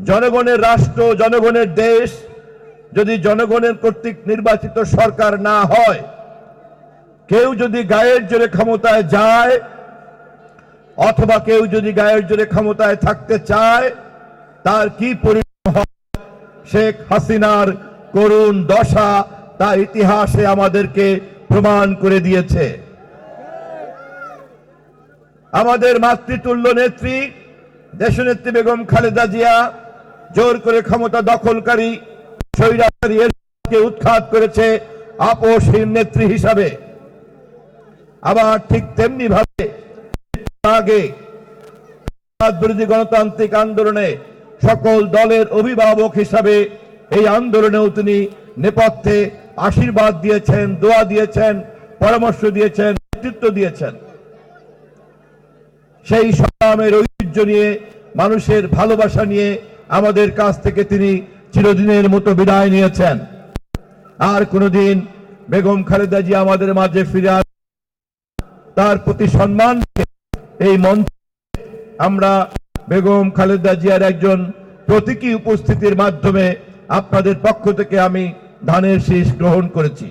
জনগণের রাষ্ট্র, জনগণের দেশ যদি জনগণের কর্তৃক নির্বাচিত সরকার না হয়, কেউ যদি গায়ের জোরে ক্ষমতায় যায় অথবা কেউ যদি গায়ের জোরে ক্ষমতায় থাকতে চায়, তার কি পরিণাম হয়? শেখ হাসিনার করুণ দশা তা ইতিহাসে আমাদেরকে প্রমাণ করে দিয়েছে। আমাদের মাতৃতুল্য নেত্রী, দেশনেত্রী বেগম খালেদা জিয়া জোর করে ক্ষমতা দখলকারী স্বৈরাচারী এরশাদকে উৎখাত করেছে আপোষহীন নেত্রী হিসাবে। আবার ঠিক তেমনি ভাবে আগে বিরোধী গণতান্ত্রিক আন্দোলনে সকল দলের অভিভাবক হিসাবে এই আন্দোলনেও তিনি নেপথ্যে আশীর্বাদ দিয়েছেন, দোয়া দিয়েছেন, পরামর্শ দিয়েছেন, নেতৃত্ব দিয়েছেন। সেই সংগ্রামের ঐতিহ্য নিয়ে, মানুষের ভালোবাসা নিয়ে আমাদের কাছ থেকে তিনি চিরদিনের মতো বিদায় নিয়েছেন। আর কোনদিন বেগম খালেদা জি আমাদের মাঝে ফিরে আস তার প্রতি সম্মান এই মঞ্চে আমরা বেগম খালেদা জিয়ার একজন প্রতীকী উপস্থিতির মাধ্যমে আপনাদের পক্ষ থেকে আমি ধানের শীষ গ্রহণ করেছি।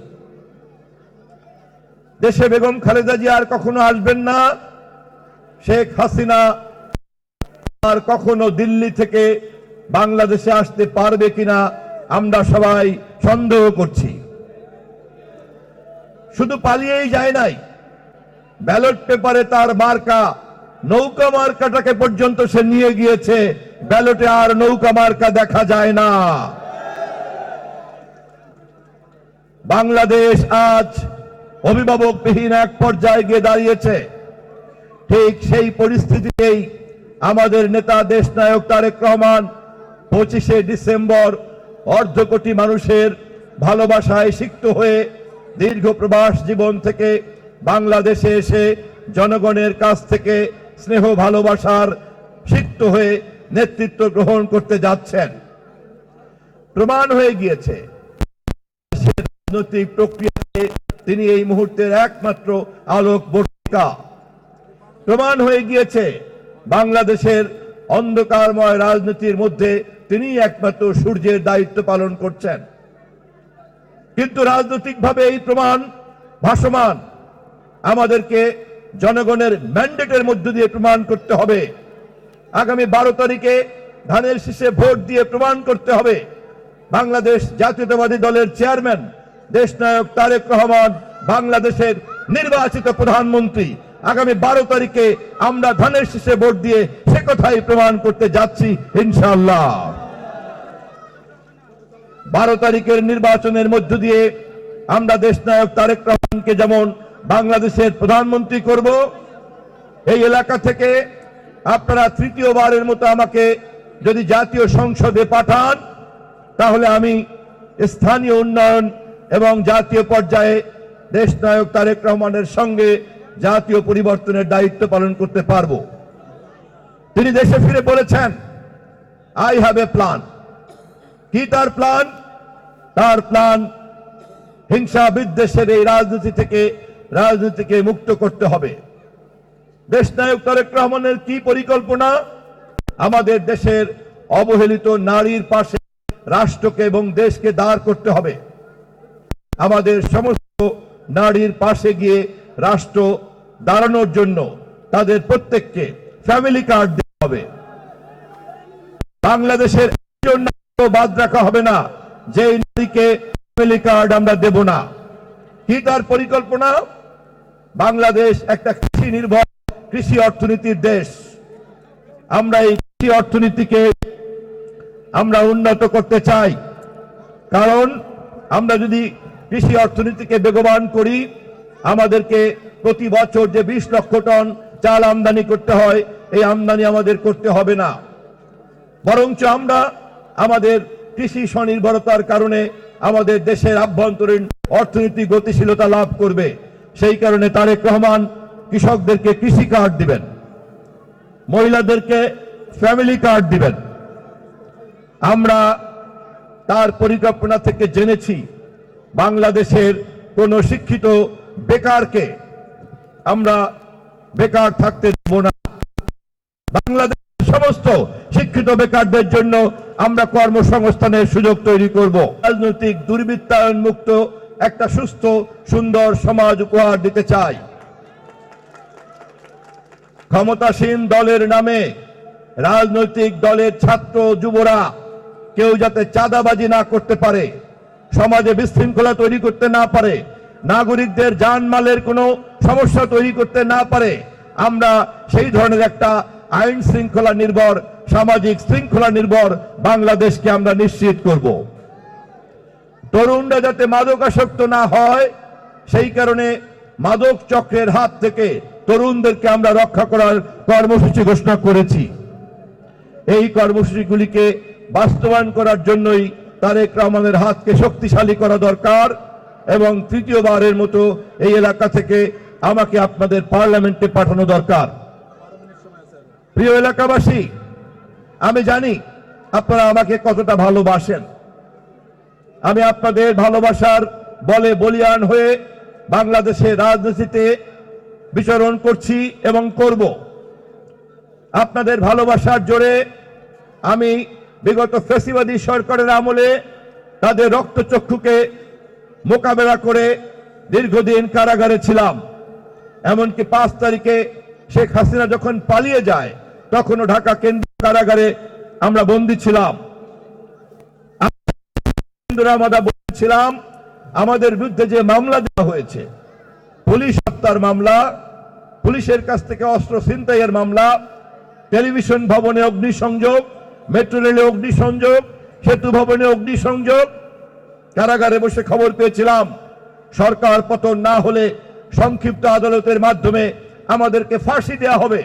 দেশে বেগম খালেদা জিয়া আর কখনো আসবেন না। শেখ হাসিনা আর কখনো দিল্লি থেকে বাংলাদেশে আসতে পারবে কিনা আমরা সবাই সন্দেহ করছি। শুধু পালিয়েই যায় নাই। ব্যালট পেপারে তার মার্কা, নৌকা মার্কাটাকে পর্যন্ত সে নিয়ে গিয়েছে। ব্যালটে আর নৌকা মার্কা দেখা যায় না। বাংলাদেশ আজ অভিভাবকবিহীন এক পর্যায়ে গিয়ে দাঁড়িয়েছে। ঠিক সেই পরিস্থিতিতেই আমাদের নেতা দেশ নায়ক তারেক রহমান পঁচিশে ডিসেম্বর অর্ধ কোটি মানুষের ভালোবাসায় সিক্ত হয়ে দীর্ঘ প্রবাস জীবন থেকে বাংলাদেশে এসে জনগণের কাছ থেকে স্নেহ ভালোবাসার সিক্ত হয়ে নেতৃত্ব গ্রহণ করতে যাচ্ছেন। প্রমাণ হয়ে গিয়েছে। রাজনৈতিক প্রক্রিয়াতে তিনি এই মুহূর্তের একমাত্র আলোক বর্তিকা। প্রমাণ হয়ে গিয়েছে বাংলাদেশের অন্ধকারময় রাজনীতির মধ্যে তিনি একমাত্র সূর্যের দায়িত্ব পালন করছেন। কিন্তু রাজনৈতিকভাবে এই প্রমাণ ভাসমান। আমাদেরকে জনগণের ম্যান্ডেটের মধ্য দিয়ে প্রমাণ করতে হবে। আগামী বারো তারিখে ধানের শীষে ভোট দিয়ে প্রমাণ করতে হবে। বাংলাদেশ জাতীয়তাবাদী দলের চেয়ারম্যান, দেশনায়ক তারেক রহমান, বাংলাদেশের নির্বাচিত প্রধানমন্ত্রী। আগামী বারো তারিখে আমরা ধানের শীষে ভোট দিয়ে সে কথাই প্রমাণ করতে যাচ্ছি, ইনশাআল্লাহ। বারো তারিখের নির্বাচনের মধ্য দিয়ে আমরা দেশনায়ক তারেক রহমানকে যেমন বাংলাদেশের প্রধানমন্ত্রী করব, এই এলাকা থেকে আপনারা তৃতীয়বারের মতো আমাকে যদি জাতীয় সংসদে পাঠান, তাহলে আমি স্থানীয় উন্নয়ন এবং জাতীয় পর্যায়ে দেশনায়ক তারেক রহমানের সঙ্গে জাতীয় পরিবর্তনের দায়িত্ব পালন করতে পারব। তিনি দেশে ফিরে বলেছেন আই হ্যাভ এ প্ল্যান কি তার প্ল্যান তার প্ল্যান হিংসা বিদ্বেষের এই রাজনীতি থেকে রাজনীতিকে মুক্ত করতে হবে। দেশ নায়ক তারেক রহমানের কি পরিকল্পনা? আমাদের দেশের অবহেলিত নারীর পাশে রাষ্ট্রকে এবং দেশকে দাঁড় করতে হবে। আমাদের সমস্ত নারীর পাশে গিয়ে রাষ্ট্র দাঁড়ানোর জন্য তাদের প্রত্যেককে ফ্যামিলি কার্ড দিতে হবে। বাংলাদেশের বাদ রাখা হবে না। যে নারীকে ফ্যামিলি কার্ড আমরা দেব না। কি তার পরিকল্পনা? বাংলাদেশ একটা কৃষি নির্ভর কৃষি অর্থনীতির দেশ। আমরা এই কৃষি অর্থনীতিকে আমরা উন্নত করতে চাই। কারণ আমরা যদি কৃষি অর্থনীতিকে বেগবান করি, আমাদেরকে প্রতি বছর যে বিশ লক্ষ টন চাল আমদানি করতে হয়, এই আমদানি আমাদের করতে হবে না। বরঞ্চ আমরা আমাদের কৃষি স্বনির্ভরতার কারণে আমাদের দেশের আভ্যন্তরীণ অর্থনীতি গতিশীলতা লাভ করবে। সেই কারণে তারেক রহমান কৃষকদেরকে কৃষি কার্ড দিবেন। মহিলাদেরকে ফ্যামিলি কার্ড দিবেন। আমরা তার পরিকল্পনা থেকে জেনেছি, বাংলাদেশের কোন শিক্ষিত বেকারকে আমরা বেকার থাকতে দেব না। বাংলাদেশের সমস্ত শিক্ষিত বেকারদের জন্য আমরা কর্মসংস্থানের সুযোগ তৈরি করব। রাজনৈতিক দুর্বৃত্তায়ন মুক্ত একটা সুস্থ, সুন্দর সমাজ উপহার দিতে চাই। ক্ষমতাসীন দলের নামে রাজনৈতিক দলের ছাত্র, যুবরা কেউ যাতে চাঁদাবাজি না করতে পারে, সমাজে বিশৃঙ্খলা তৈরি করতে না পারে, নাগরিকদের জানমালের কোনো সমস্যা তৈরি করতে না পারে, আমরা সেই ধরনের একটা আইন শৃঙ্খলা নির্ভর সামাজিক শৃঙ্খলা নির্ভর বাংলাদেশকে আমরা নিশ্চিত করব। তরুণরা যাতে মাদকাসক্ত না হয়, সেই কারণে মাদক চক্রের হাত থেকে তরুণদেরকে আমরা রক্ষা করার কর্মসূচি ঘোষণা করেছি। এই কর্মসূচিগুলিকে বাস্তবায়ন করার জন্যই তারেক রহমানের হাতকে শক্তিশালী করা দরকার এবং তৃতীয়বারের মতো এই এলাকা থেকে আমাকে আপনাদের পার্লামেন্টে পাঠানো দরকার। প্রিয় এলাকাবাসী আমি জানি আপনারা আমাকে কতটা ভালোবাসেন। আমি আপনাদের ভালোবাসার বলে বলিয়ান হয়ে বাংলাদেশের রাজনীতিতে বিচরণ করছি এবং করব। আপনাদের ভালোবাসার জোরে আমি বিগত ফেসিবাদী সরকারের আমলে তাদের রক্তচক্ষুকে মোকাবেলা করে দীর্ঘদিন কারাগারে ছিলাম। এমনকি পাঁচ তারিখে শেখ হাসিনা যখন পালিয়ে যায়, তখনও ঢাকা কেন্দ্রীয় কারাগারে আমরা বন্দী ছিলাম। বলেছিলাম আমাদের বিরুদ্ধে যে মামলা দেওয়া হয়েছে, পুলিশ হত্যার মামলা, পুলিশের কাছ থেকে অস্ত্র ছিনতাইয়ের মামলা, টেলিভিশন ভবনে অগ্নিসংযোগ, মেট্রো রেলে অগ্নিসংযোগ, সেতু ভবনে অগ্নিসংযোগ, কারাগারে বসে খবর পেয়েছিলাম। সরকার পতন না হলে সংক্ষিপ্ত আদালতের মাধ্যমে আমাদেরকে ফাঁসি দেওয়া হবে।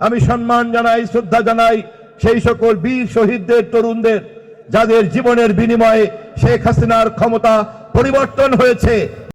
আমি সম্মান জানাই, শ্রদ্ধা জানাই সেই সকল বীর শহীদদের, তরুণদের, যাদের জীবনের বিনিময়ে শেখ হাসিনার ক্ষমতা পরিবর্তন হয়েছে।